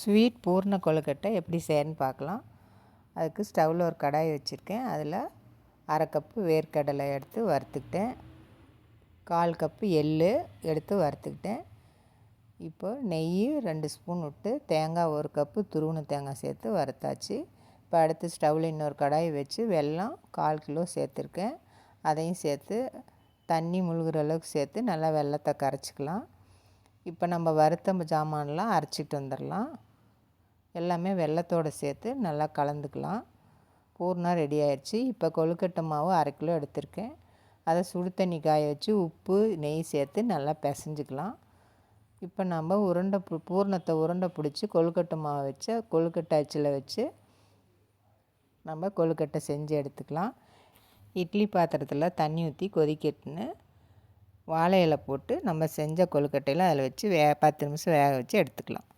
Sweet பூர்ண கொழுக்கட்டை எப்படி செய்யன்னு பார்க்கலாம். அதுக்கு ஸ்டவ்வில் ஒரு கடாய் வச்சுருக்கேன். அதில் அரை கப்பு வேர்க்கடலை எடுத்து வறுத்துக்கிட்டேன். கால் கப்பு எள் எடுத்து வறுத்துக்கிட்டேன். இப்போ நெய் ரெண்டு ஸ்பூன் விட்டு தேங்காய் ஒரு கப்பு துருவண தேங்காய் சேர்த்து வறுத்தாச்சு. இப்போ அடுத்து ஸ்டவ்வில் இன்னொரு கடாய் வச்சு வெல்லம் கால் கிலோ சேர்த்துருக்கேன். அதையும் சேர்த்து தண்ணி முழுகிற அளவுக்கு சேர்த்து நல்லா வெள்ளத்தை கரைச்சிக்கலாம். இப்போ நம்ம வறுத்த ஜாமான்லாம் அரைச்சிட்டு வந்துடலாம். எல்லாமே வெள்ளத்தோடு சேர்த்து நல்லா கலந்துக்கலாம். பூர்ணா ரெடி ஆயிடுச்சு. இப்போ கொழுக்கட்டை மாவு அரை கிலோ எடுத்திருக்கேன். அதை சுடு தண்ணி காய வச்சு உப்பு நெய் சேர்த்து நல்லா பிசைஞ்சிக்கலாம். இப்போ நம்ம உருண்டை பூர்ணத்தை உருண்டை பிடிச்சி கொழுக்கட்டை மாவு வச்சு கொழுக்கட்டை அச்சில் வச்சு நம்ம கொழுக்கட்டை செஞ்சு எடுத்துக்கலாம். இட்லி பாத்திரத்தில் தண்ணி ஊற்றி கொதிக்கட்டுன்னு வாழை இலை போட்டு நம்ம செஞ்ச கொழுக்கட்டையெல்லாம் அதில் வச்சு வே பத்து நிமிஷம் வேக வச்சு எடுத்துக்கலாம்.